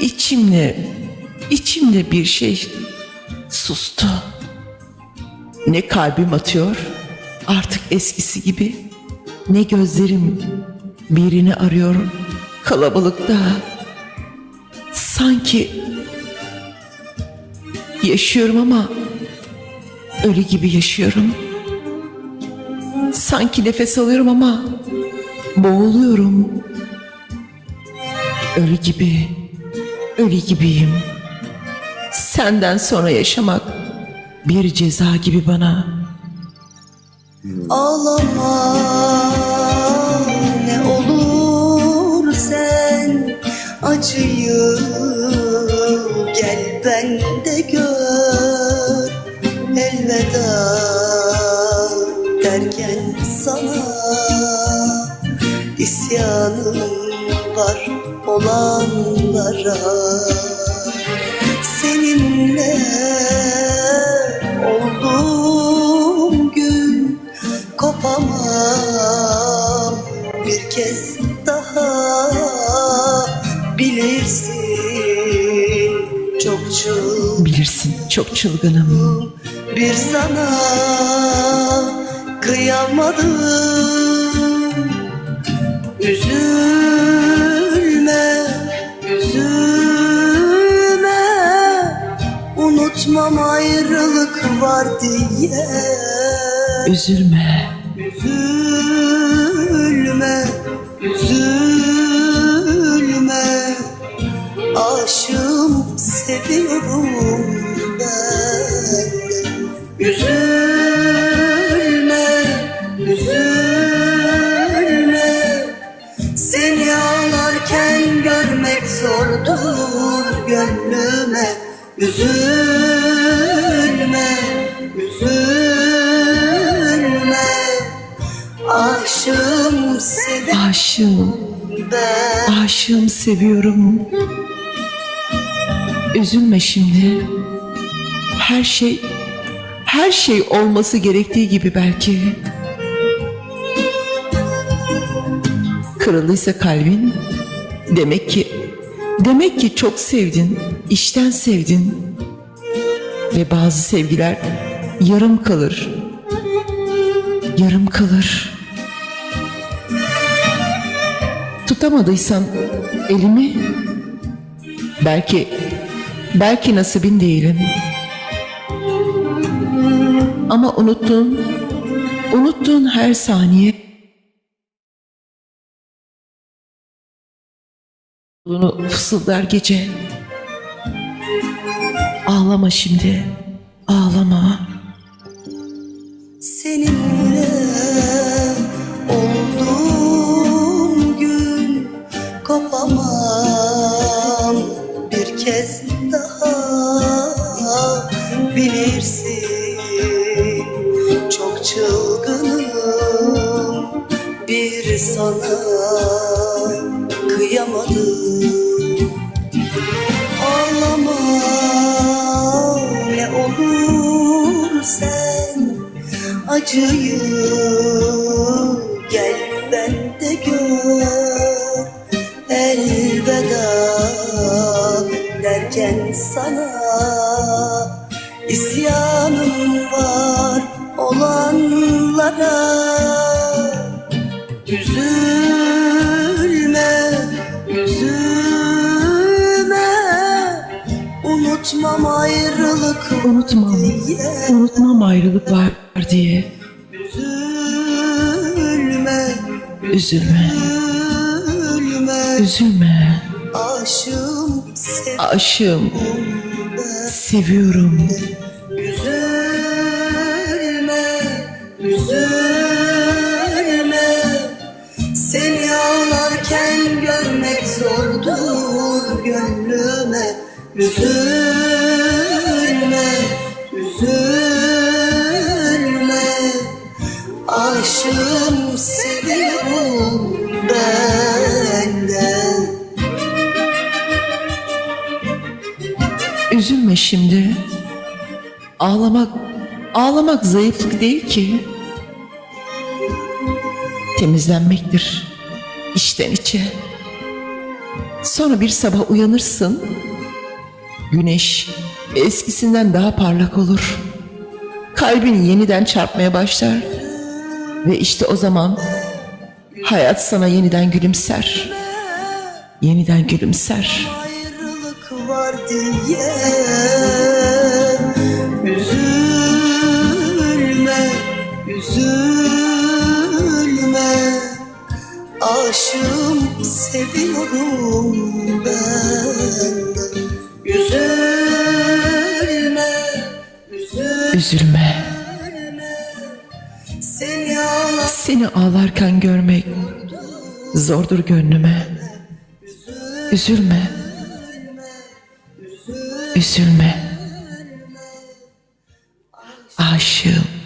içimde, içimde bir şey sustu. Ne kalbim atıyor artık eskisi gibi ne gözlerim birini arıyor kalabalıkta. Sanki yaşıyorum ama ölü gibi yaşıyorum. Sanki nefes alıyorum ama boğuluyorum. Ölü gibi, ölü gibiyim. Senden sonra yaşamak bir ceza gibi bana. Ağlama ne olur sen acıyı gel bende gör elveda derken sana isyanım var olanlara seninle olduğum gün kopamam. Bir kez daha bilirsin çok çılgın Bilirsin çok çılgınım. bir sana kıyamadım. Üzülme, Unutmam ayrılık var diye. Üzülme, Üzülme, üzülme. Aşığım seviyorum ben. Üzülme, üzülme. Seni ağlarken görmek zordur gönlüme. Üzülme, üzülme Aşığım seni aşığım, ben aşığım seviyorum. Üzülme şimdi. Her şey, her şey olması gerektiği gibi belki. Kırıldıysa kalbin, demek ki, demek ki çok sevdin, işten sevdin. Ve bazı sevgiler yarım kalır. Yarım kalır. Tutamadıysan elimi belki belki nasibin değilim. Ama unuttuğun unuttuğun her saniye bunu fısıldar gece. Ağlama şimdi. Ağlama. Bir sana kıyamadım. Ağlama ne olur sen acıyı gel bende gör. Elveda derken sana isyanım var olanlara Üzülme, üzülme Unutmam ayrılık Unutmam. diye Unutmam ayrılık var diye. Üzülme, Üzülme. üzülme Üzülme. Aşığım seni Aşığım. Seviyorum. Üzülme, üzülme Aşığım seviyorum benden Üzülme şimdi. Ağlamak, ağlamak zayıflık değil ki. Temizlenmektir içten içe. Sonra bir sabah uyanırsın güneş eskisinden daha parlak olur. Kalbin yeniden çarpmaya başlar. Ve işte o zaman hayat sana yeniden gülümser. Yeniden gülümser. ayrılık var diye Üzülme, üzülme Aşığım, seviyorum üzülme Seni ağlarken görmek zordur gönlüme. Üzülme. Üzülme. Aşığım.